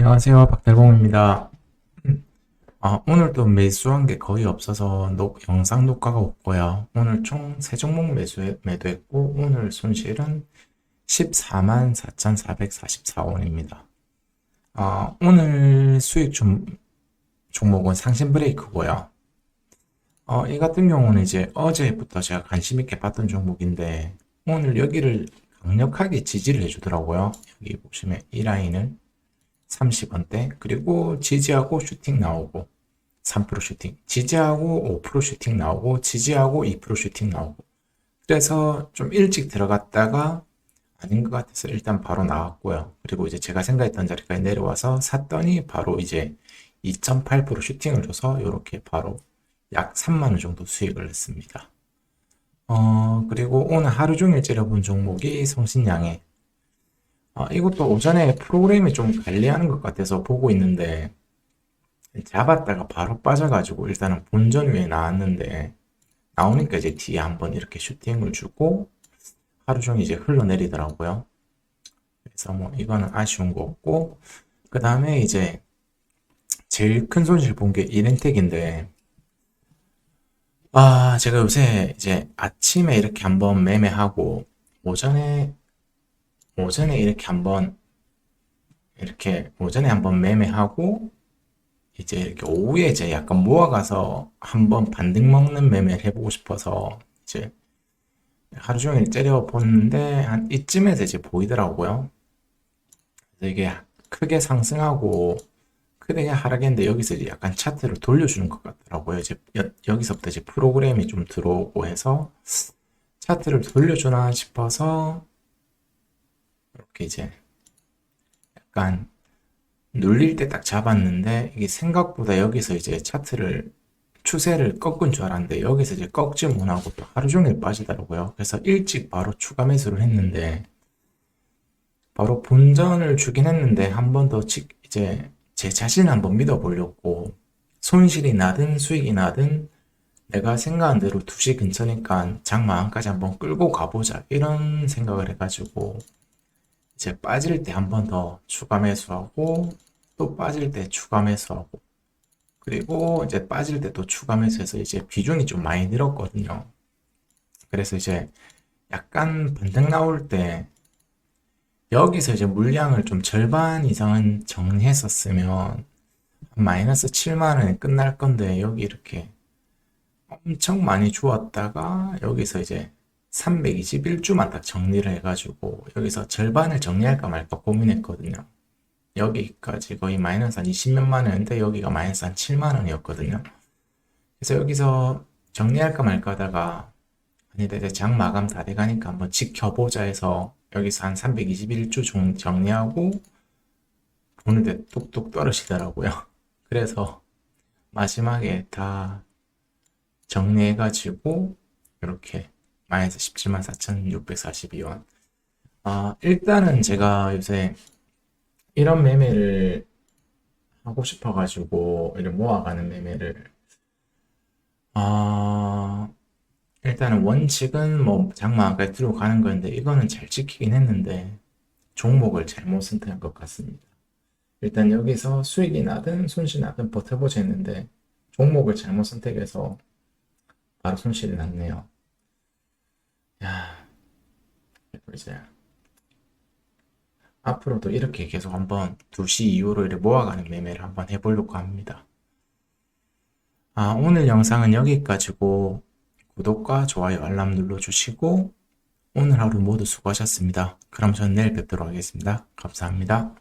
안녕하세요. 박달봉입니다. 아, 오늘도 매수한 게 거의 없어서 녹- 영상 녹화가 없고요. 오늘 총 세종목 매수, 매도했고, 오늘 손실은 14만 4,444원입니다. 아, 오늘 수익 종, 종목은 상신 브레이크고요. 어, 이 같은 경우는 이제 어제부터 제가 관심 있게 봤던 종목인데, 오늘 여기를 강력하게 지지를 해주더라고요. 여기 보시면 이 라인을 30원대 그리고 지지하고 슈팅 나오고 3% 슈팅 지지하고 5% 슈팅 나오고 지지하고 2% 슈팅 나오고. 그래서 좀 일찍 들어갔다가 아닌 것 같아서 일단 바로 나왔고요. 그리고 이제 제가 생각했던 자리까지 내려와서 샀더니 바로 이제 2.8% 슈팅을 줘서 이렇게 바로 약 3만 원 정도 수익을 했습니다. 어 그리고 오늘 하루 종일 째려본 종목이 성신양의 아, 이것도 오전에 프로그램이 좀 관리하는 것 같아서 보고 있는데 잡았다가 바로 빠져가지고 일단은 본전 위에 나왔는데 나오니까 이제 뒤에 한번 이렇게 슈팅을 주고 하루 종일 이제 흘러내리더라고요. 그래서 뭐 이거는 아쉬운 거 없고 그 다음에 이제 제일 큰 손실 본 게 이렌텍인데 아 제가 요새 이제 아침에 이렇게 한번 매매하고 오전에 오전에 이렇게 한번 이렇게 오전에 한번 매매하고 이제 이렇게 오후에 이제 약간 모아가서 한번 반등 먹는 매매를 해보고 싶어서 이제 하루 종일 째려 봤는데 한 이쯤에서 이제 보이더라고요. 이게 크게 상승하고 크게 하락했는데 여기서 이제 약간 차트를 돌려주는 것 같더라고요. 이제 여, 기서부터 이제 프로그램이 좀 들어오고 해서 차트를 돌려주나 싶어서 이렇게 이제 약간 눌릴 때 딱 잡았는데 이게 생각보다 여기서 이제 차트를 추세를 꺾은 줄 알았는데 여기서 이제 꺾지 못하고 또 하루 종일 빠지더라고요. 그래서 일찍 바로 추가 매수를 했는데 바로 본전을 주긴 했는데 한 번 더 이제 제 자신을 한번 믿어보려고 손실이 나든 수익이 나든 내가 생각한 대로 2시 근처니까 장마감까지 한번 끌고 가보자 이런 생각을 해가지고 이제 빠질 때 한 번 더 추가 매수하고 또 빠질 때 추가 매수하고 그리고 이제 빠질 때 또 추가 매수해서 이제 비중이 좀 많이 늘었거든요. 그래서 이제 약간 반등 나올 때 여기서 이제 물량을 좀 절반 이상은 정리했었으면 마이너스 7만 원에 끝날 건데 여기 이렇게 엄청 많이 주었다가 여기서 이제 321주만 딱 정리를 해가지고 여기서 절반을 정리할까 말까 고민했거든요. 여기까지 거의 마이너스 한 20몇만 원인데 여기가 마이너스 한 7만 원이었거든요. 그래서 여기서 정리할까 말까 하다가 아니다 이제 장 마감 다 돼가니까 한번 지켜보자 해서 여기서 한 321주 정리하고 보는데 뚝뚝 떨어지더라고요. 그래서 마지막에 다 정리해가지고 이렇게 마이너스 17만 4,642원. 아, 일단은 제가 요새 이런 매매를 하고 싶어가지고, 이를 모아가는 매매를, 아, 일단은 원칙은 뭐 장마까지 들고 가는 건데, 이거는 잘 지키긴 했는데, 종목을 잘못 선택한 것 같습니다. 일단 여기서 수익이 나든 손실이 나든 버텨보자 했는데, 종목을 잘못 선택해서 바로 손실이 났네요. 이제 앞으로도 이렇게 계속 한번 2시 이후로 이렇게 모아가는 매매를 한번 해보려고 합니다. 아, 오늘 영상은 여기까지고 구독과 좋아요 알람 눌러주시고 오늘 하루 모두 수고하셨습니다. 그럼 저는 내일 뵙도록 하겠습니다. 감사합니다.